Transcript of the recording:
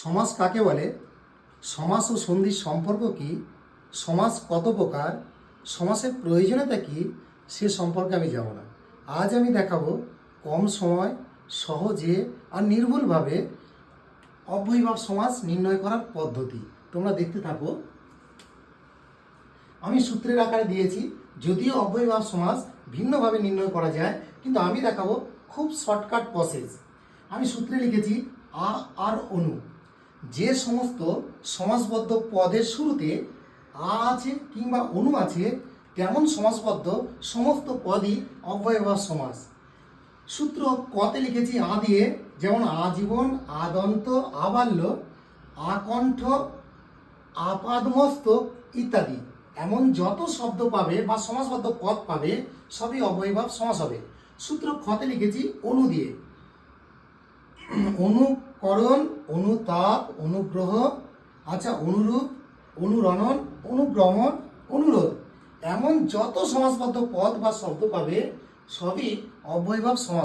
সমাস কাকে বলে? সমাজ ও সন্ধির সম্পর্ক কি? সমাজ কত প্রকার? সমাজের প্রয়োজনীয়তা কি? সে সম্পর্কে আমি যাব না। আজ আমি দেখাবো কম সময়, সহজে আর নির্ভুলভাবে অব্যয়ভাব সমাজ নির্ণয় করার পদ্ধতি। তোমরা দেখতে থাকো। আমি সূত্রের আকারে দিয়েছি, যদিও অব্যয়ভাব সমাজ ভিন্নভাবে নির্ণয় করা যায়, কিন্তু আমি দেখাবো খুব শর্টকাট প্রসেস আমি সূত্রে লিখেছি আ আর অনু। যে সমস্ত সমাসবদ্ধ পদের শুরুতে আ আছে কিংবা অনু আছে, তেমন সমাসবদ্ধ সমস্ত পদই অব্যয়ভাব সমাস সূত্র কতে লিখেছি আ দিয়ে, যেমন আজীবন, আদন্ত, আবাল্য, আকণ্ঠ আপাদমস্ত ইত্যাদি। এমন যত শব্দ পাবে বা সমাসবদ্ধ পদ পাবে, সবই অবয়ভাব সমাস হবে। সূত্র খতে লিখেছি অনু দিয়ে। অনুকরণ, অনুতাপ, অনুগ্রহ আচ্ছা অনুরূপ, অনুরণন অনুগ্রহণ অনুরোধ। এমন যত সমাসবদ্ধ পদ বা শব্দ পাবে, সবই অবয়ভাব সমাস